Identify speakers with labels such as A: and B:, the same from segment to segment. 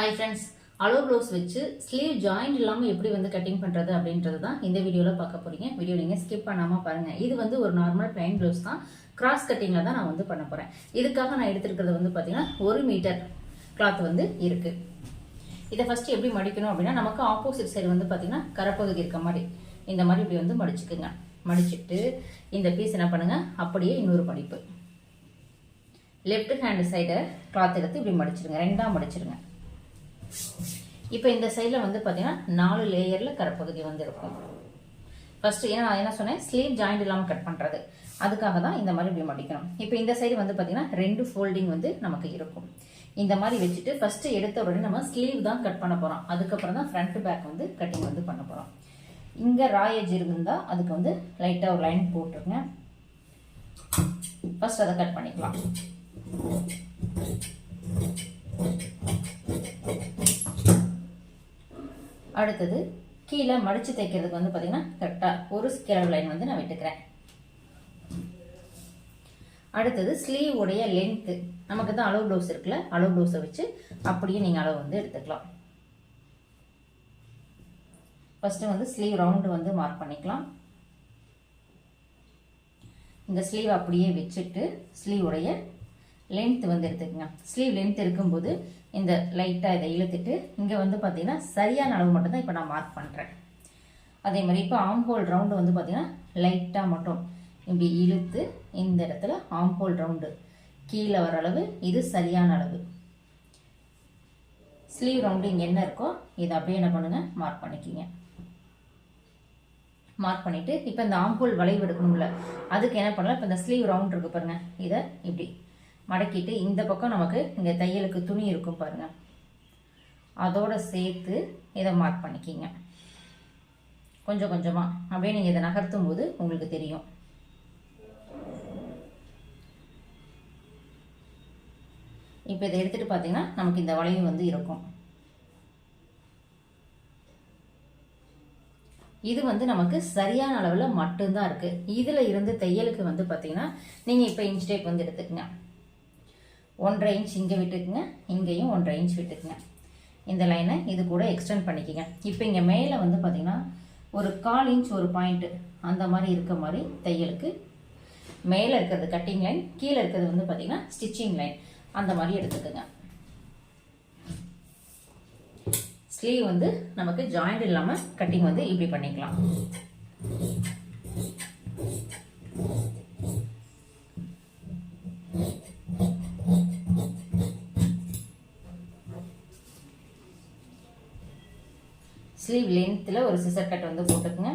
A: High friends hello blouse வச்சு sleeve joint இல்லாமல் எப்படி வந்து கட்டிங் பண்ணுறது அப்படின்றது தான் இந்த வீடியோவில் பார்க்க போகிறீங்க வீடியோ நீங்கள் ஸ்கிப் பண்ணாமல் பாருங்கள் இது வந்து ஒரு நார்மல் பிளைன் ப்ளவுஸ் தான். கிராஸ் கட்டிங்கில் தான் நான் வந்து பண்ண போகிறேன் இதுக்காக நான் எடுத்துருக்கிறது வந்து பார்த்தீங்கன்னா ஒரு மீட்டர் கிளாத் வந்து இருக்குது இதை ஃபஸ்ட்டு எப்படி மடிக்கணும் அப்படின்னா நமக்கு ஆப்போசிட் சைடு வந்து பார்த்தீங்கன்னா கரப்பகுதி இருக்க மாதிரி. இந்த மாதிரி இப்படி வந்து மடிச்சுக்குங்க. மடிச்சுட்டு இந்த பீஸ் என்ன பண்ணுங்கள் அப்படியே இன்னொரு மடிப்பு. லெஃப்ட் ஹேண்ட் சைடை கிளாத் எடுத்து இப்படி மடிச்சிருங்க. ரெண்டாக மடிச்சிருங்க. இப்போ இந்த சைடில் வந்து பார்த்தீங்கன்னா நாலு லேயரில் கரப்பகுதி வந்து இருக்கும். ஃபஸ்ட்டு ஏன்னா நான் என்ன சொன்னேன்? ஸ்லீவ் ஜாயிண்ட் இல்லாமல் கட் பண்ணுறது அதுக்காக தான் இந்த மாதிரி இப்படி மடிக்கணும். இப்போ இந்த சைடு வந்து பார்த்தீங்கன்னா ரெண்டு ஃபோல்டிங் வந்து நமக்கு இருக்கும். இந்த மாதிரி வச்சுட்டு ஃபஸ்ட்டு எடுத்த உடனே நம்ம ஸ்லீவ் தான் கட் பண்ண போகிறோம் அதுக்கப்புறம் தான் ஃப்ரண்ட் பேக் வந்து கட்டிங் வந்து பண்ண போகிறோம் இங்கே ராயேஜ் இருந்தால் அதுக்கு வந்து லைட்டாக ஒரு லைன் போட்டுருங்க. ஃபஸ்ட் அதை கட் பண்ணிக்கலாம். அடுத்தது கீழே மடிச்சு தைக்கிறதுக்கு வந்து பார்த்தீங்கன்னா கரெக்டாக ஒரு ஸ்கேல் லைன் வந்து நான் விட்டுக்கிறேன். அடுத்தது ஸ்லீவ் உடைய லென்த்து நமக்கு தான் அளவு ப்ளவுஸ் இருக்குல்ல அளவு ப்ளவுஸை வச்சு அப்படியே நீங்கள் அளவு வந்து எடுத்துக்கலாம். ஃபஸ்ட்டு வந்து ஸ்லீவ் ரவுண்டு வந்து மார்க் பண்ணிக்கலாம். இந்த ஸ்லீவ் அப்படியே வச்சுட்டு ஸ்லீவ் உடைய லென்த் வந்து எடுத்துக்கோங்க. ஸ்லீவ் லென்த் இருக்கும்போது இந்த லைட்டாக இதை இழுத்துட்டு இங்கே வந்து பார்த்தீங்கன்னா சரியான அளவு மட்டும்தான் இப்போ நான் மார்க் பண்ணுறேன் அதே மாதிரி இப்போ ஆம்போல் ரவுண்டு வந்து பார்த்தீங்கன்னா லைட்டாக மட்டும் இப்படி இழுத்து இந்த இடத்துல ஆம்போல் ரவுண்டு கீழே வர அளவு இது சரியான அளவு. ஸ்லீவ் ரவுண்டு இங்கே என்ன இருக்கோ இதை அப்படியே என்ன பண்ணுங்கள் மார்க் பண்ணிக்கிங்க. மார்க் பண்ணிவிட்டு இப்போ இந்த ஆம்போல் வளைவு எடுக்கணும்ல அதுக்கு என்ன பண்ணலாம் இப்போ இந்த ஸ்லீவ் ரவுண்ட் இருக்குது பாருங்கள் இதை இப்படி மடக்கிட்டு இந்த பக்கம் நமக்கு இங்கே தையலுக்கு துணி இருக்கும் பாருங்க. அதோட சேர்த்து இதை மார்க் பண்ணிக்கிங்க. கொஞ்சம் கொஞ்சமாக அப்படியே நீங்கள் இதை நகர்த்தும் போது உங்களுக்கு தெரியும். இப்போ இதை எடுத்துகிட்டு பார்த்தீங்கன்னா நமக்கு இந்த வளைவு வந்து இருக்கும். இது வந்து நமக்கு சரியான அளவில் மட்டும்தான் இருக்குது இதில் இருந்து தையலுக்கு வந்து பார்த்தீங்கன்னா நீங்கள் இப்போ இன்ச் வந்து எடுத்துக்கங்க. ஒன்றரை இன்ச் இங்கே விட்டுக்குங்க இங்கேயும் ஒன்றரை இன்ச் விட்டுக்குங்க. இந்த லைனை இது கூட எக்ஸ்டெண்ட் பண்ணிக்கங்க. இப்போ இங்கே மேலே வந்து பார்த்தீங்கன்னா ஒரு கால் இன்ச் ஒரு பாயிண்ட்டு அந்த மாதிரி இருக்க மாதிரி தையலுக்கு மேலே இருக்கிறது கட்டிங் லைன் கீழே இருக்கிறது வந்து பார்த்தீங்கன்னா ஸ்டிச்சிங் லைன் அந்த மாதிரி எடுத்துக்கோங்க. ஸ்லீவ் வந்து நமக்கு ஜாயிண்ட் இல்லாமல் கட்டிங் வந்து இப்படி பண்ணிக்கலாம். ஸ்லீவ் லென்த்தில் ஒரு சிசர் கட் வந்து போட்டுக்குங்க.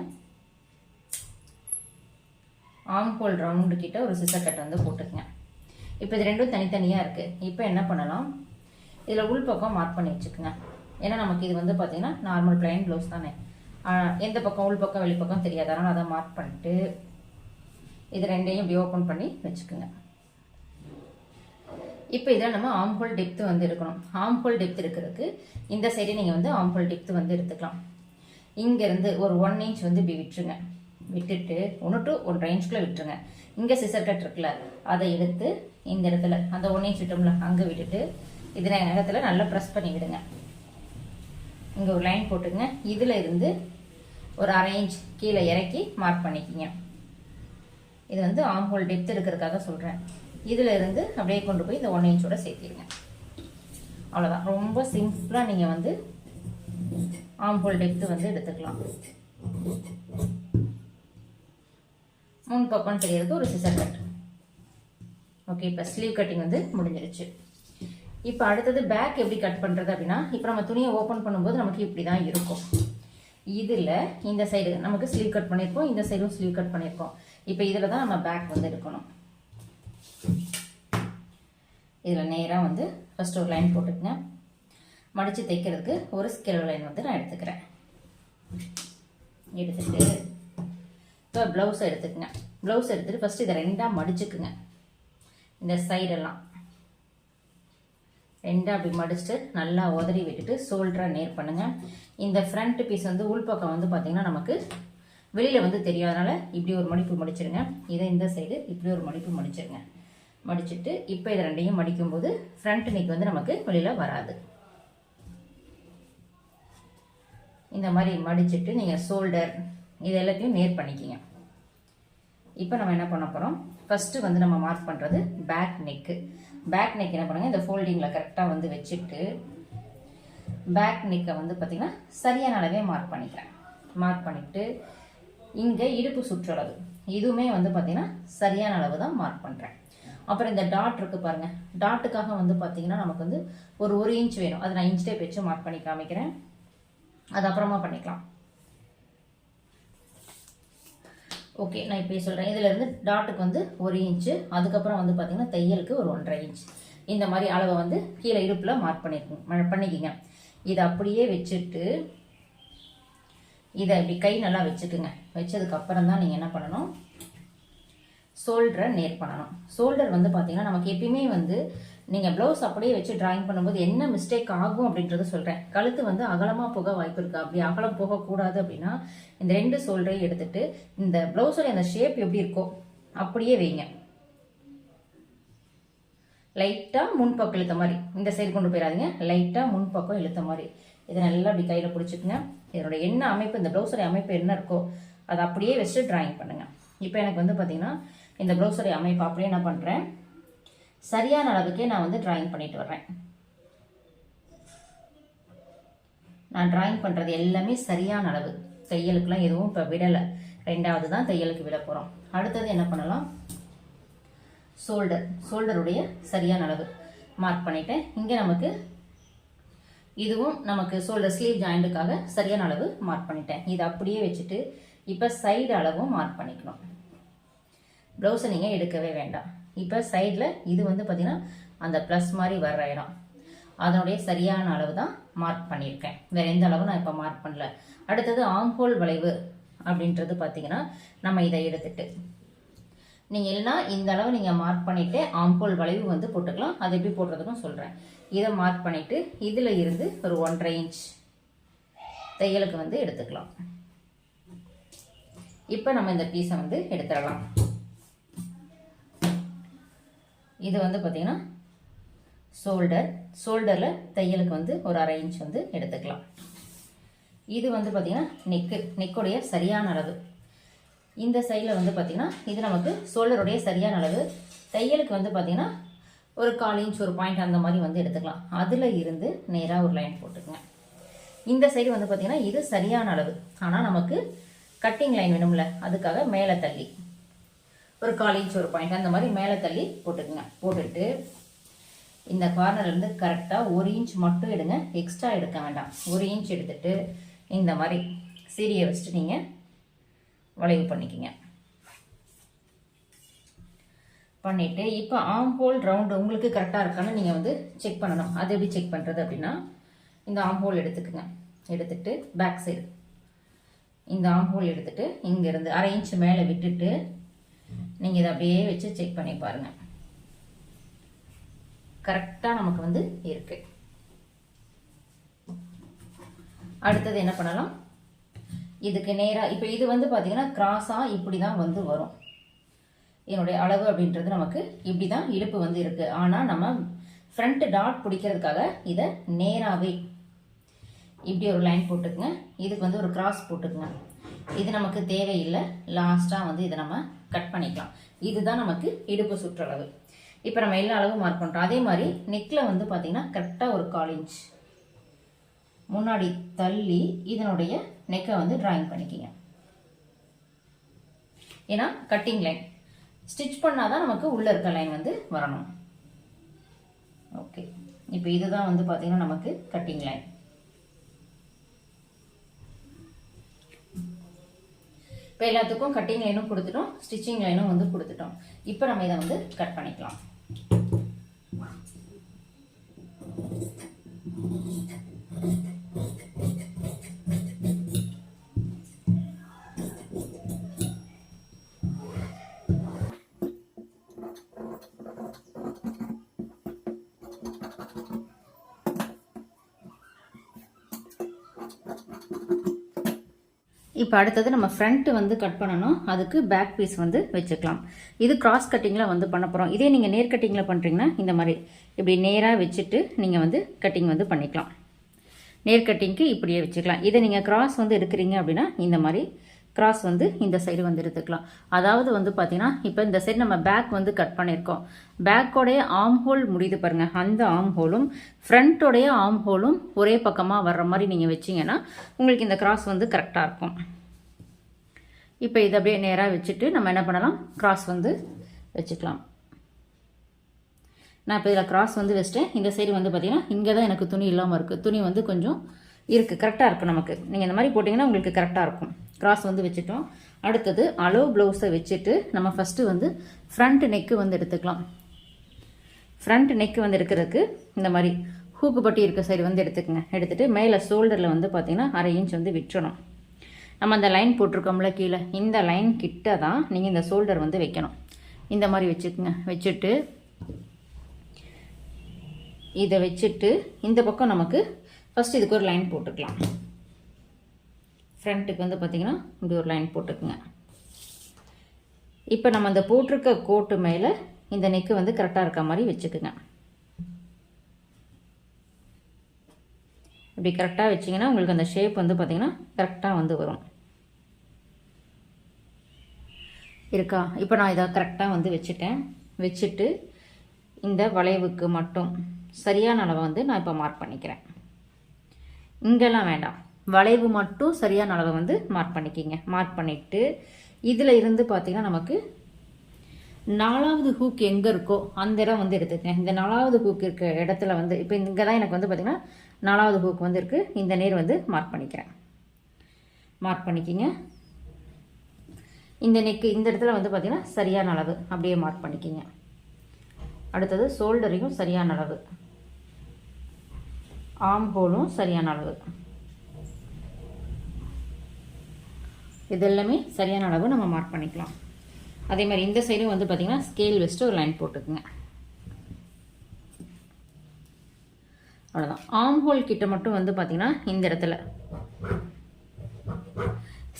A: ஆம்போல் ரவுண்டு கிட்ட ஒரு சிசர் கட் வந்து போட்டுக்குங்க. இப்போ இது ரெண்டும் தனித்தனியாக இருக்குது இப்போ என்ன பண்ணலாம்? இதில் உள்பக்கம் மார்க் பண்ணி வச்சுக்கோங்க. ஏன்னா நமக்கு இது வந்து பார்த்தீங்கன்னா நார்மல் பிளைன் ப்ளவுஸ் தானே. எந்த பக்கம் உள் பக்கம் வெளிப்பக்கம் தெரியாது. அதனால் அதை மார்க் பண்ணிட்டு இது ரெண்டையும் இப்படி ஓப்பன் பண்ணி வச்சுக்கோங்க. இப்போ இதில் நம்ம ஆம்ஹோல் டெப்த்து வந்து எடுக்கணும். ஆம்ஹோல் டெப்த் இருக்கிறதுக்கு இந்த சைடு நீங்கள் வந்து ஆம்ஹோல் டெப்த்து வந்து எடுத்துக்கலாம். இங்கேருந்து ஒரு ஒன் இன்ச் வந்து இப்படி விட்டுருங்க. விட்டுட்டு ஒன்று டு ஒன்றரை இன்ச்சுக்குள்ளே விட்டுருங்க. இங்கே சிசர் கட் இருக்குல்ல அதை எடுத்து இந்த இடத்துல அந்த ஒன் இன்ச் விட்டோம்ல அங்கே விட்டுட்டு இதில் இடத்துல நல்லா ப்ரெஸ் பண்ணி விடுங்க. இங்கே ஒரு லைன் போட்டுங்க. இதில் இருந்து ஒரு அரை இன்ச் கீழே இறக்கி மார்க் பண்ணிக்கிங்க. இது வந்து ஆம்ஹோல் டெப்த் இருக்கிறதுக்காக சொல்கிறேன் இதில் இருந்து அப்படியே கொண்டு போய் இந்த ஒன் இன்ச்சோட சேர்த்திடுங்க அவ்வளோதான் ரொம்ப சிம்பிளாக நீங்கள் வந்து ஆம்போல் டெப்த்து வந்து எடுத்துக்கலாம். முன் பக்கம் தெரியறதுக்கு ஒரு சிசர் கட் ஓகே இப்போ ஸ்லீவ் கட்டிங் வந்து முடிஞ்சிருச்சு. இப்போ அடுத்தது பேக் எப்படி கட் பண்ணுறது அப்படின்னா இப்போ நம்ம துணியை ஓப்பன் பண்ணும்போது நமக்கு இப்படி தான் இருக்கும். இதில் இந்த சைடு நமக்கு ஸ்லீவ் கட் பண்ணியிருக்கோம் இந்த சைடும் ஸ்லீவ் கட் பண்ணியிருக்கோம். இப்போ இதில் தான் நம்ம பேக் வந்து எடுக்கணும். இதில் நேராக வந்து ஃபஸ்ட்டு ஒரு லைன் போட்டுக்கங்க. மடித்து தைக்கிறதுக்கு ஒரு ஸ்கெல் லைன் வந்து நான் எடுத்துக்கிறேன். எடுத்துக்கிட்டு இப்போ ப்ளவுஸ் எடுத்துக்கங்க. ப்ளவுஸ் எடுத்துகிட்டு ஃபஸ்ட்டு இதை ரெண்டாக மடிச்சுக்குங்க. இந்த சைடெல்லாம் ரெண்டாக அப்படி மடிச்சுட்டு நல்லா உதறி விட்டுட்டு ஷோல்டராக நேர் பண்ணுங்கள் இந்த ஃப்ரண்ட் பீஸ் வந்து உள்பக்கம் வந்து பார்த்திங்கன்னா நமக்கு வெளியில் வந்து தெரியாதனால இப்படி ஒரு மடிப்பு மடிச்சிருங்க. இதை இந்த சைடு இப்படி ஒரு மடிப்பு மடிச்சிருங்க. மடிச்சுட்டு இப்போ இது ரெண்டையும் மடிக்கும்போது ஃப்ரண்ட் நெக் வந்து நமக்கு வெளியில் வராது. இந்த மாதிரி மடிச்சுட்டு நீங்கள் ஷோல்டர் இது எல்லாத்தையும் நேர் பண்ணிக்கிங்க. இப்போ நம்ம என்ன பண்ண போகிறோம் ஃபஸ்ட்டு வந்து நம்ம மார்க் பண்ணுறது பேக் நெக்கு பேக் நெக் என்ன பண்ணுங்க? இந்த ஃபோல்டிங்கில் கரெக்டாக வந்து வச்சுட்டு பேக் நெக்கை வந்து பார்த்திங்கன்னா சரியான அளவே மார்க் பண்ணிக்கிறேன். மார்க் பண்ணிவிட்டு இங்கே இடுப்பு சுற்றளவு. இதுவுமே வந்து பார்த்திங்கன்னா சரியான அளவு தான் மார்க் பண்ணுறேன் அப்புறம் இந்த டாட் இருக்கு பாருங்க. டாட்டுக்காக வந்து பார்த்தீங்கன்னா நமக்கு வந்து ஒரு ஒரு இன்ச் வேணும். அதை நான் இன்ச் டேப் வச்சு மார்க் பண்ணி காமிக்கிறேன். அது அப்புறமா பண்ணிக்கலாம். ஓகே நான் இப்போ சொல்கிறேன் இதிலிருந்து டாட்டுக்கு வந்து ஒரு இன்ச்சு அதுக்கப்புறம் வந்து பார்த்தீங்கன்னா தையலுக்கு ஒரு ஒன்றரை இன்ச் இந்த மாதிரி அளவை வந்து கீழே இடுப்பில் மார்க் பண்ணிருக்கோம் பண்ணிக்கிங்க. இதை அப்படியே வச்சுட்டு இதை இப்படி கை நல்லா வச்சுக்குங்க. வச்சதுக்கப்புறம் தான் நீங்கள் என்ன பண்ணணும்? ஷோல்டரை நேர் பண்ணணும். ஷோல்டர் வந்து பார்த்தீங்கன்னா நமக்கு எப்பயுமே வந்து நீங்கள் ப்ளவுஸ் அப்படியே வச்சு ட்ராயிங் பண்ணும்போது என்ன மிஸ்டேக் ஆகும் அப்படின்றத சொல்கிறேன் கழுத்து வந்து அகலமாக போக வாய்ப்பு இருக்குது அப்படி அகலம் போகக்கூடாது அப்படின்னா இந்த ரெண்டு ஷோல்டரையும் எடுத்துட்டு இந்த ப்ளவுஸோட அந்த ஷேப் எப்படி இருக்கோ அப்படியே வைங்க. லைட்டாக முன்பக்கம் இழுத்த மாதிரி. இந்த சைடு கொண்டு போயிடாதீங்க. லைட்டாக முன்பக்கம் இழுத்த மாதிரி. இதை நல்லா அப்படி கையில் பிடிச்சிக்குங்க. இதனோட என்ன அமைப்பு இந்த ப்ளவுஸோட அமைப்பு என்ன இருக்கோ அதை அப்படியே வச்சுட்டு ட்ராயிங் பண்ணுங்கள் இப்போ எனக்கு வந்து பார்த்தீங்கன்னா இந்த ப்ளவுஸோடைய அமைப்பு அப்படியே என்ன பண்ணுறேன் சரியான அளவுக்கே நான் வந்து ட்ராயிங் பண்ணிட்டு வர்றேன். நான் ட்ராயிங் பண்ணுறது எல்லாமே சரியான அளவு. தையலுக்குலாம் எதுவும் இப்போ விடலை. ரெண்டாவது தான் தையலுக்கு விட போகிறோம் அடுத்தது என்ன பண்ணலாம்? ஷோல்டர் ஷோல்டருடைய சரியான அளவு மார்க் பண்ணிட்டேன் இங்கே நமக்கு இதுவும் நமக்கு ஷோல்டர் ஸ்லீவ் ஜாயிண்ட்டுக்காக சரியான அளவு மார்க் பண்ணிட்டேன். இதை அப்படியே வச்சுட்டு இப்போ சைடு அளவும் மார்க் பண்ணிக்கணும். ப்ளவுஸை நீங்கள் எடுக்கவே வேண்டாம். இப்போ சைடில் இது வந்து பார்த்திங்கன்னா அந்த ப்ளஸ் மாதிரி வர்ற இடம். அதனுடைய சரியான அளவு தான் மார்க் பண்ணியிருக்கேன். வேறு எந்த அளவு நான் இப்போ மார்க் பண்ணல. அடுத்தது ஆம்ஹோல் வளைவு அப்படின்றது பார்த்தீங்கன்னா நம்ம இதை எடுத்துட்டு. நீங்கள் இல்லைனா இந்த அளவு நீங்கள் மார்க் பண்ணிவிட்டு ஆம்போல் வளைவு வந்து போட்டுக்கலாம். அது எப்படி போடுறதுக்கும் சொல்கிறேன் இதை மார்க் பண்ணிவிட்டு இதில் இருந்து ஒரு ஒன்றரை இன்ச் தையலுக்கு வந்து எடுத்துக்கலாம். இப்போ நம்ம இந்த பீஸை வந்து எடுத்துடலாம். இது வந்து பார்த்திங்கன்னா ஷோல்டர் ஷோல்டரில் தையலுக்கு வந்து ஒரு அரை இன்ச் வந்து எடுத்துக்கலாம். இது வந்து பார்த்திங்கன்னா நெக்கு நெக்குடைய சரியான அளவு. இந்த சைடில் வந்து பார்த்திங்கன்னா இது நமக்கு ஷோல்டருடைய சரியான அளவு. தையலுக்கு வந்து பார்த்திங்கன்னா ஒரு கால் இன்ச் ஒரு பாயிண்ட் அந்த மாதிரி வந்து எடுத்துக்கலாம். அதில் இருந்து நேராக ஒரு லைன் போட்டுக்கங்க. இந்த சைடு வந்து பார்த்திங்கன்னா இது சரியான அளவு. ஆனால் நமக்கு கட்டிங் லைன் வேணும்ல அதுக்காக மேலே தள்ளி. ஒரு கால் இன்ச் ஒரு பாயிண்ட் அந்த மாதிரி மேலே தள்ளி போட்டுக்குங்க. போட்டுட்டு இந்த கார்னர்லேருந்து கரெக்டாக ஒரு இன்ச் மட்டும் எடுங்க. எக்ஸ்ட்ரா எடுக்க வேண்டாம். ஒரு இன்ச் எடுத்துட்டு இந்த மாதிரி சீரியை வச்சுட்டு நீங்கள் வளைவு பண்ணிக்கிங்க. பண்ணிவிட்டு இப்போ ஆம் ஹோல் ரவுண்டு உங்களுக்கு கரெக்டாக இருக்கான்னு நீங்கள் வந்து செக் பண்ணணும். அது எப்படி செக் பண்ணுறது அப்படின்னா இந்த ஆம் ஹோல் எடுத்துக்குங்க. எடுத்துட்டு பேக் சைடு இந்த ஆம் ஹோல் எடுத்துட்டு இங்கேருந்து அரை இன்ச் மேலே விட்டுட்டு நீங்கள் இதை அப்படியே வச்சு செக் பண்ணி பாருங்கள் கரெக்டாக நமக்கு வந்து இருக்கு. அடுத்தது என்ன பண்ணலாம்? இதுக்கு நேராக இப்போ இது வந்து பார்த்தீங்கன்னா கிராஸாக இப்படி தான் வந்து வரும். என்னுடைய அளவு அப்படின்றது நமக்கு இப்படி தான் இடுப்பு வந்து இருக்குது ஆனால் நம்ம ஃப்ரண்ட் டாட் பிடிக்கிறதுக்காக இதை நேராகவே இப்படி ஒரு லைன் போட்டுக்குங்க. இதுக்கு வந்து ஒரு கிராஸ் போட்டுக்குங்க. இது நமக்கு தேவையில்லை. லாஸ்ட்டாக வந்து இதை நம்ம கட் பண்ணிக்கலாம். இதுதான் நமக்கு இடுப்பு சுற்றளவு. இப்போ நம்ம எல்லா அளவும் மார்க் பண்ணுறோம் அதே மாதிரி நெக்கில் வந்து பார்த்திங்கன்னா கரெக்டாக ஒரு கால் இன்ச் முன்னாடி தள்ளி இதனுடைய நெக்கை வந்து டிராயிங் பண்ணிக்கிங்க. ஏன்னா கட்டிங் லைன் ஸ்டிச் பண்ணால் தான் நமக்கு உள்ளே இருக்க லைன் வந்து வரணும். ஓகே இப்போ இதுதான் வந்து பார்த்திங்கன்னா நமக்கு கட்டிங் லைன் இப்போ எல்லாத்துக்கும் கட்டிங் லைனும் கொடுத்துட்டோம் ஸ்டிச்சிங் லைனும் வந்து கொடுத்துட்டோம். இப்போ நம்ம இதை வந்து கட் பண்ணிக்கலாம். இப்போ அடுத்தது நம்ம ஃப்ரண்ட்டு வந்து கட் பண்ணணும். அதுக்கு பேக் பீஸ் வந்து வச்சுக்கலாம். இது கிராஸ் கட்டிங்கில் வந்து பண்ண போகிறோம் இதே நீங்கள் நேர் கட்டிங்கில் பண்ணுறீங்கன்னா இந்த மாதிரி. இப்படி நேராக வச்சுட்டு நீங்கள் வந்து கட்டிங் வந்து பண்ணிக்கலாம். நேர் கட்டிங்க்கு இப்படியே வச்சுக்கலாம். இதை நீங்கள் கிராஸ் வந்து எடுக்கிறீங்க அப்படின்னா இந்த மாதிரி கிராஸ் வந்து இந்த சைடு வந்து எடுத்துக்கலாம். அதாவது வந்து பார்த்தீங்கன்னா இப்போ இந்த சைடு நம்ம பேக் வந்து கட் பண்ணியிருக்கோம். பேக்கோடைய ஆம் ஹோல் முடியுது பாருங்கள் அந்த ஆம் ஹோலும் ஃப்ரண்ட்டோடைய ஆம் ஹோலும் ஒரே பக்கமாக வர்ற மாதிரி நீங்கள் வச்சிங்கன்னா உங்களுக்கு இந்த கிராஸ் வந்து கரெக்டாக இருக்கும். இப்போ இதை அப்படியே நேராக வச்சுட்டு நம்ம என்ன பண்ணலாம்? கிராஸ் வந்து வச்சுக்கலாம். நான் இப்போ இதில் கிராஸ் வந்து வச்சிட்டேன். இந்த சைடு வந்து பார்த்தீங்கன்னா இங்கே தான் எனக்கு துணி இல்லாமல் இருக்குது துணி வந்து கொஞ்சம் இருக்குது கரெக்டாக இருக்கும் நமக்கு. நீங்கள் இந்த மாதிரி போட்டிங்கன்னா உங்களுக்கு கரெக்டாக இருக்கும். கிராஸ் வந்து வச்சுட்டோம். அடுத்தது அலோ ப்ளவுஸை வச்சுட்டு நம்ம ஃபஸ்ட்டு வந்து ஃப்ரண்ட் நெக்கு வந்து எடுத்துக்கலாம். ஃப்ரண்ட் நெக்கு வந்து எடுக்கிறதுக்கு இந்த மாதிரி ஹூக்கு பட்டி இருக்க சைடு வந்து எடுத்துக்கங்க. எடுத்துகிட்டு மேலே ஷோல்டரில் வந்து பார்த்தீங்கன்னா அரை இன்ச் வந்து விட்டுறணும். நம்ம அந்த லைன் போட்டிருக்கோம்ல கீழே இந்த லைன் கிட்ட தான் நீங்கள் இந்த ஷோல்டர் வந்து வைக்கணும். இந்த மாதிரி வச்சுக்கோங்க. வச்சுட்டு இதை வச்சுட்டு இந்த பக்கம் நமக்கு ஃபஸ்ட் இதுக்கு ஒரு லைன் போட்டுக்கலாம். ஃப்ரண்ட்டுக்கு வந்து பார்த்திங்கன்னா இப்படி ஒரு லைன் போட்டுக்குங்க. இப்போ நம்ம அந்த போட்டிருக்க கோட்டு மேலே இந்த நெக்கு வந்து கரெக்டாக இருக்க மாதிரி வச்சுக்குங்க. இப்படி கரெக்டாக வச்சிங்கன்னா உங்களுக்கு அந்த ஷேப் வந்து பார்த்திங்கன்னா கரெக்டாக வந்து வரும். இருக்கா? இப்போ நான் இதை கரெக்டாக வந்து வச்சுட்டேன். வச்சுட்டு இந்த வளைவுக்கு மட்டும் சரியான அளவை வந்து நான் இப்போ மார்க் பண்ணிக்கிறேன். இங்கெல்லாம் வேண்டாம். வளைவு மட்டும் சரியான அளவை வந்து மார்க் பண்ணிக்கிங்க. மார்க் பண்ணிவிட்டு இதில் இருந்து பார்த்திங்கன்னா நமக்கு நாலாவது ஹூக் எங்கே இருக்கோ அந்த இடம் வந்து எடுத்துக்கங்க. இந்த நாலாவது ஹூக் இருக்க இடத்துல வந்து இப்போ இங்கே தான் எனக்கு வந்து பார்த்திங்கன்னா நாலாவது ஹூக் வந்து இருக்குது இந்த நேர் வந்து மார்க் பண்ணிக்கிறேன். மார்க் பண்ணிக்கிங்க. இந்த நெக்கு இந்த இடத்துல வந்து பார்த்திங்கன்னா சரியான அளவு அப்படியே மார்க் பண்ணிக்கிங்க. அடுத்தது ஷோல்டரையும் சரியான அளவு. ஆம் ஹோலும் சரியான அளவு. இதெல்லாமே சரியான அளவு நம்ம மார்க் பண்ணிக்கலாம். அதே மாதிரி இந்த சைடும் வந்து பார்த்திங்கன்னா ஸ்கேல் வச்சுட்டு ஒரு லைன் போட்டுக்குங்க. அவ்வளோதான் ஆம் ஹோல் கிட்ட மட்டும் வந்து பார்த்திங்கன்னா இந்த இடத்துல.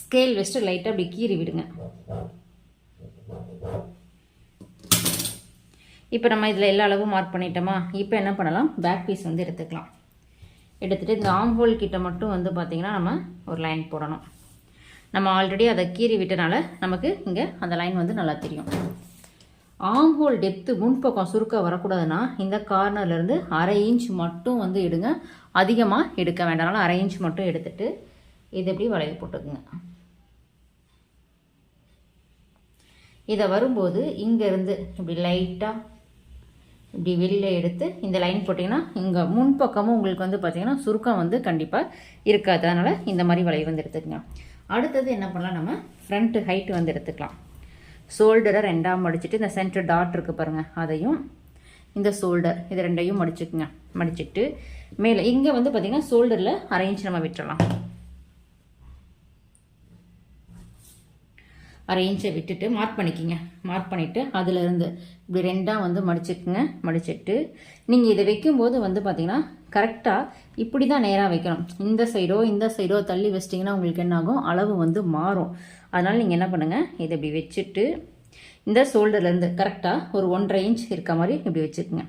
A: ஸ்கேல் வச்சுட்டு லைட்டாக அப்படி கீறி விடுங்க. இப்போ நம்ம இதில் எல்லா அளவும் மார்க் பண்ணிட்டோமா? இப்போ என்ன பண்ணலாம்? பேக் பீஸ் வந்து எடுத்துக்கலாம். எடுத்துகிட்டு இந்த ஆம் ஹோல் கிட்ட மட்டும் வந்து பார்த்திங்கன்னா நம்ம ஒரு லைன் போடணும். நம்ம ஆல்ரெடி அதை கீறி விட்டனால நமக்கு இங்கே அந்த லைன் வந்து நல்லா தெரியும். ஆம் ஹோல் டெப்த்து முன்பக்கம் சுருக்க வரக்கூடாதுன்னா இந்த கார்னர்லேருந்து அரை இன்ச் மட்டும் வந்து எடுங்க. அதிகமாக எடுக்க வேண்டாம். அரை இன்ச் மட்டும் எடுத்துட்டு இது எப்படி வளைய போட்டுக்குங்க. இதை வரும்போது இங்கேருந்து இப்படி லைட்டாக இப்படி வெளியில் எடுத்து இந்த லைன் போட்டிங்கன்னா இங்கே முன்பக்கமும் உங்களுக்கு வந்து பார்த்திங்கன்னா சுருக்கம் வந்து கண்டிப்பாக இருக்காது. அதனால் இந்த மாதிரி வளைவு வந்து எடுத்துக்கங்க. அடுத்தது என்ன பண்ணலாம் நம்ம ஃப்ரண்ட் ஹைட் வந்து எடுத்துக்கலாம். ஷோல்டரை ரெண்டாக மடிச்சுட்டு இந்த சென்டர் டாட் இருக்குது பாருங்கள் அதையும் இந்த ஷோல்டர் இது ரெண்டையும் மடிச்சுக்குங்க. மடிச்சுட்டு மேலே இங்கே வந்து பார்த்திங்கன்னா ஷோல்டரில் அரேஞ்ச் நம்ம விட்டுறலாம். அரை விட்டுட்டு மார்க் பண்ணிக்கிங்க. மார்க் பண்ணிவிட்டு அதிலிருந்து இப்படி ரெண்டாக வந்து மடிச்சுக்குங்க. மடிச்சிட்டு நீங்கள் இதை வைக்கும்போது வந்து பார்த்தீங்கன்னா கரெக்டாக இப்படி தான் நேராக வைக்கணும். இந்த சைடோ இந்த சைடோ தள்ளி வச்சிட்டிங்கன்னா உங்களுக்கு என்ன ஆகும்? அளவு வந்து மாறும். அதனால் நீங்கள் என்ன பண்ணுங்கள் இதை இப்படி வச்சுட்டு இந்த ஷோல்டர்லேருந்து கரெக்டாக ஒரு ஒன்றரை இன்ச் இருக்க மாதிரி இப்படி வச்சுக்குங்க.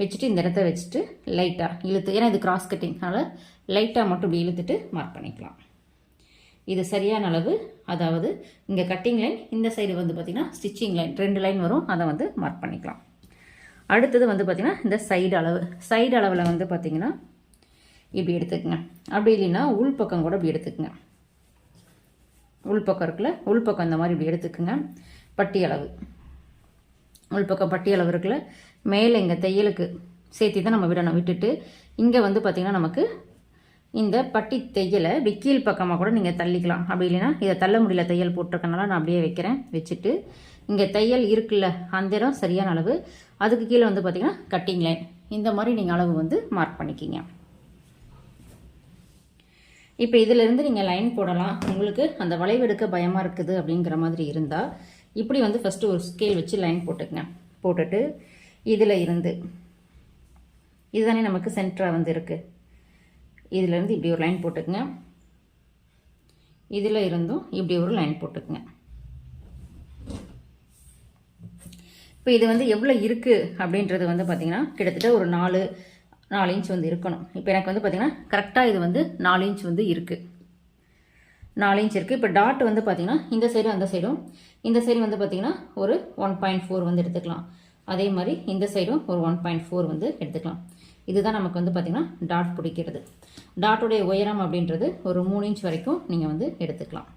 A: வச்சுட்டு இந்த இடத்த வச்சுட்டு லைட்டாக இழுத்து ஏன்னா இது கிராஸ் கட்டிங்னால லைட்டாக மட்டும் இப்படி இழுத்துட்டு மார்க் பண்ணிக்கலாம். இது சரியான அளவு. அதாவது இங்கே கட்டிங் லைன் இந்த சைடு வந்து பார்த்திங்கன்னா ஸ்டிச்சிங் லைன் ரெண்டு லைன் வரும். அதை வந்து மார்க் பண்ணிக்கலாம். அடுத்தது வந்து பார்த்திங்கன்னா இந்த சைடு அளவு. சைடு அளவில் வந்து பார்த்திங்கன்னா இப்படி எடுத்துக்கங்க. அப்படி இல்லைன்னா உள்பக்கம் கூட இப்படி எடுத்துக்கங்க. உள்பக்கம் இருக்குல்ல? உள்பக்கம் இந்த மாதிரி இப்படி எடுத்துக்கோங்க. பட்டி அளவு. உள்பக்கம் பட்டி அளவு இருக்குல்ல? மேலே இங்கே தையலுக்கு சேர்த்தி தான் நம்ம விடணும். விட்டுட்டு இங்கே வந்து பார்த்திங்கன்னா நமக்கு இந்த பட்டி தையலை இப்படி கீழ் பக்கமாக கூட நீங்கள் தள்ளிக்கலாம். அப்படி இல்லைன்னா இதை தள்ள முடியல தையல் போட்டிருக்கனால நான் அப்படியே வைக்கிறேன் வச்சுட்டு. இங்கே தையல் இருக்குல்ல அந்த இடம் சரியான அளவு. அதுக்கு கீழே வந்து பார்த்திங்கன்னா கட்டிங் லைன் இந்த மாதிரி நீங்கள் அளவு வந்து மார்க் பண்ணிக்கிங்க. இப்போ இதிலேருந்து நீங்கள் லைன் போடலாம். உங்களுக்கு அந்த வளைவு எடுக்க பயமாக இருக்குது அப்படிங்கிற மாதிரி இருந்தால் இப்படி வந்து ஃபஸ்ட்டு ஒரு ஸ்கேல் வச்சு லைன் போட்டுக்கங்க. போட்டுட்டு இதில் இருந்து. இதுதானே நமக்கு சென்டராக வந்து இருக்குது இதிலேருந்து இப்படி ஒரு லைன் போட்டுக்குங்க. இதில் இருந்தும் இப்படி ஒரு லைன் போட்டுக்குங்க. இப்போ இது வந்து எவ்வளோ இருக்குது அப்படின்றது வந்து பார்த்திங்கன்னா கிட்டத்தட்ட ஒரு நாலு நாலு இன்ச் வந்து இருக்கணும். இப்போ எனக்கு வந்து பார்த்திங்கன்னா கரெக்டாக இது வந்து நாலு இன்ச் வந்து இருக்குது நாலு இன்ச் இருக்குது இப்போ டாட் வந்து பார்த்திங்கன்னா இந்த சைடும் அந்த சைடும் இந்த சைடு வந்து பார்த்திங்கன்னா ஒரு ஒன் பாயிண்ட் ஃபோர் வந்து எடுத்துக்கலாம். அதே மாதிரி இந்த சைடும் ஒரு ஒன் பாயிண்ட் ஃபோர் வந்து எடுத்துக்கலாம். இதுதான் நமக்கு வந்து பார்த்திங்கன்னா டாட் பிடிக்கிறது. டாட்டுடைய உயரம் அப்படின்றது ஒரு மூணு இன்ச் வரைக்கும் நீங்கள் வந்து எடுத்துக்கலாம்.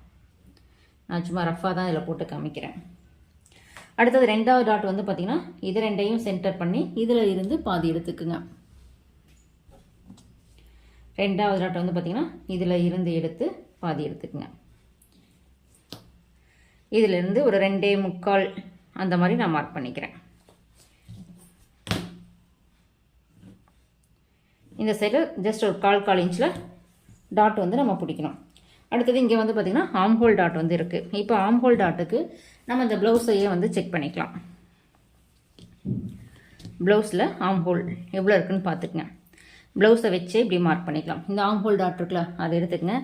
A: நான் சும்மா ரஃபாக தான் இதில் போட்டு காமிக்கிறேன். அடுத்தது ரெண்டாவது டாட் வந்து பார்த்திங்கன்னா இது ரெண்டையும் சென்டர் பண்ணி இதில் இருந்து பாதி எடுத்துக்குங்க. ரெண்டாவது டாட் வந்து பார்த்திங்கன்னா இதில் இருந்து எடுத்து பாதி எடுத்துக்குங்க. இதிலிருந்து ஒரு ரெண்டே முக்கால் அந்த மாதிரி நான் மார்க் பண்ணிக்கிறேன். இந்த சைடில் ஜஸ்ட் ஒரு கால் கால் இன்ச்சில் டாட் வந்து நம்ம பிடிக்கணும். அடுத்தது இங்கே வந்து பார்த்திங்கன்னா ஆம்ஹோல் டாட் வந்து இருக்குது இப்போ ஆம்ஹோல் டாட்டுக்கு நம்ம இந்த ப்ளவுஸையே வந்து செக் பண்ணிக்கலாம். ப்ளவுஸில் ஆம்ஹோல் எவ்வளோ இருக்குன்னு பார்த்துக்குங்க. ப்ளவுஸை வச்சு இப்படி மார்க் பண்ணிக்கலாம். இந்த ஆம்ஹோல் டாட் இருக்குல்ல அதை எடுத்துக்கங்க.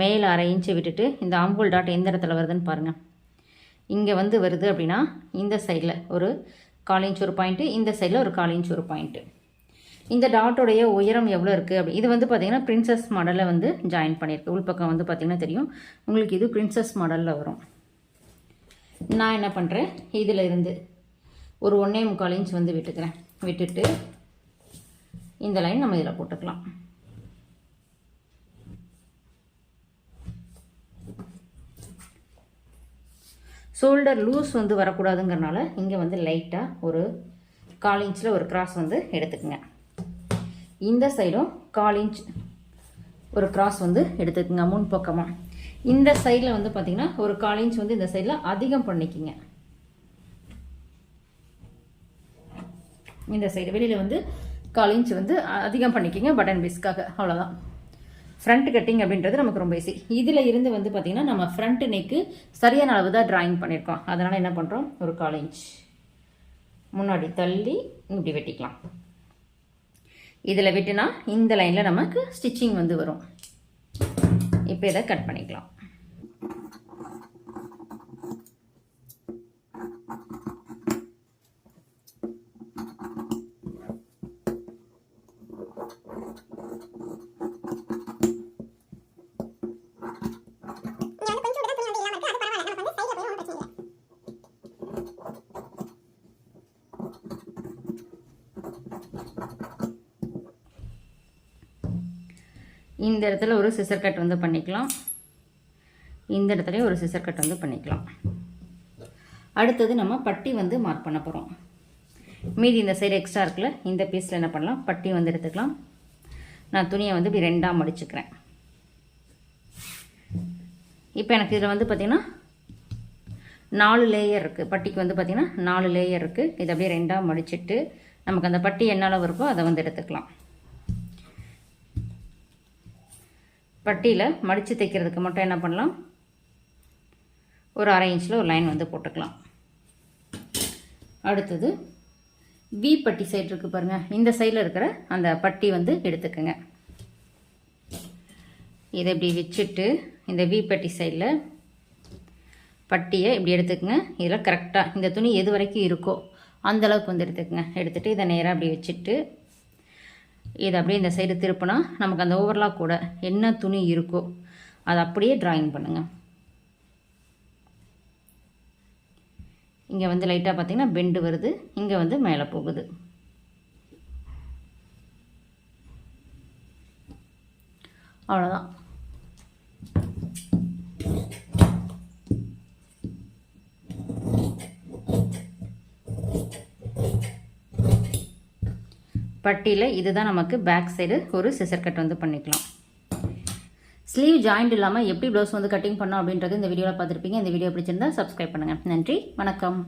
A: மேலே அரை இன்ச்சை விட்டுட்டு இந்த ஆம்ஹோல் டாட் எந்த இடத்துல வருதுன்னு பாருங்கள் இங்கே வந்து வருது அப்படின்னா இந்த சைடில் ஒரு கால் இன்ச் ஒரு பாயிண்ட்டு இந்த சைடில் ஒரு கால் இன்ச் ஒரு பாயிண்ட்டு இந்த டாட்டோடைய உயரம் எவ்வளோ இருக்குது அப்படி இது வந்து பார்த்திங்கன்னா பிரின்சஸ் மாடலில் வந்து ஜாயின் பண்ணியிருக்கு உள்பக்கம் வந்து பார்த்திங்கன்னா தெரியும். உங்களுக்கு இது பிரின்சஸ் மாடலில் வரும். நான் என்ன பண்ணுறேன் இதில் இருந்து ஒரு ஒன்றே முக்கால் இன்ச் வந்து விட்டுக்கிறேன். விட்டுட்டு இந்த லைன் நம்ம இதில் போட்டுக்கலாம். ஷோல்டர் லூஸ் வந்து வரக்கூடாதுங்கிறனால இங்கே வந்து லைட்டாக ஒரு கால் இன்ச்சில் ஒரு கிராஸ் வந்து எடுத்துக்கங்க. இந்த சைடும் கால் இன்ச் ஒரு கிராஸ் வந்து எடுத்துக்கோங்க முன் பக்கமாக இந்த சைடில் வந்து பார்த்திங்கன்னா ஒரு கால் இன்ச் வந்து இந்த சைடில் அதிகம் பண்ணிக்கிங்க. இந்த சைடு வெளியில் வந்து கால் இன்ச் வந்து அதிகம் பண்ணிக்கிங்க பட்டன் பீஸ்க்காக அவ்வளோதான் ஃப்ரண்ட் கட்டிங் அப்படின்றது நமக்கு ரொம்ப ஈஸி இதில் இருந்து வந்து பார்த்திங்கன்னா நம்ம ஃப்ரண்ட் நெக்கு சரியான அளவு தான் ட்ராயிங் பண்ணியிருக்கோம் அதனால் என்ன பண்ணுறோம் ஒரு கால் இன்ச் முன்னாடி தள்ளி இப்படி வெட்டிக்கலாம். இதில் விட்டுனா இந்த லைனில் நமக்கு ஸ்டிச்சிங் வந்து வரும். இப்போ இதை கட் பண்ணிக்கலாம். இந்த இடத்துல ஒரு சிசர் கட் வந்து பண்ணிக்கலாம். இந்த இடத்துலையும் ஒரு சிசர் கட் வந்து பண்ணிக்கலாம். அடுத்தது நம்ம பட்டி வந்து மார்க் பண்ண போகிறோம் மீதி இந்த சைடு எக்ஸ்ட்ரா இருக்குல்ல இந்த பீஸில் என்ன பண்ணலாம்? பட்டி வந்து எடுத்துக்கலாம். நான் துணியை வந்து இப்படி ரெண்டாக மடிச்சுக்கிறேன். இப்போ எனக்கு இதில் வந்து பார்த்திங்கன்னா நாலு லேயர் இருக்குது பட்டிக்கு வந்து பார்த்திங்கன்னா நாலு லேயர் இருக்குது இதை அப்படியே ரெண்டாக மடிச்சிட்டு நமக்கு அந்த பட்டி என்ன அளவு இருக்கோ அதை வந்து எடுத்துக்கலாம். பட்டியில் மடித்து தைக்கிறதுக்கு மட்டும் என்ன பண்ணலாம்? ஒரு அரை இன்ச்சில் ஒரு லைன் வந்து போட்டுக்கலாம். அடுத்தது வி பட்டி சைடு இருக்குது பாருங்கள் இந்த சைடில் இருக்கிற அந்த பட்டி வந்து எடுத்துக்கோங்க. இதை இப்படி வச்சுட்டு இந்த வி பட்டி சைடில் பட்டியை இப்படி எடுத்துக்கோங்க. இதில் கரெக்டாக இந்த துணி எது வரைக்கும் இருக்கோ அந்தளவுக்கு வந்து எடுத்துக்கோங்க. எடுத்துகிட்டு இதை நேராக அப்படி வச்சுட்டு இது அப்படியே இந்த சைடு திருப்பினா நமக்கு அந்த ஓவர்லாக் கூட என்ன துணி இருக்கோ அதை அப்படியே ட்ராயிங் பண்ணுங்கள் இங்கே வந்து லைட்டாக பார்த்தீங்கன்னா பெண்டு வருது. இங்கே வந்து மேலே போகுது. அவ்வளோதான் பட்டியில் இதுதான் நமக்கு பேக் சைடு ஒரு சிசர் கட் வந்து பண்ணிக்கலாம். ஸ்லீவ் ஜாயிண்ட் இல்லாமல் எப்படி ப்ளவுஸ் வந்து கட்டிங் பண்ணோம் அப்படின்றது இந்த வீடியோவில் பார்த்துருப்பீங்க. இந்த வீடியோ பிடிச்சிருந்தா சப்ஸ்கிரைப் பண்ணுங்கள் நன்றி. வணக்கம்.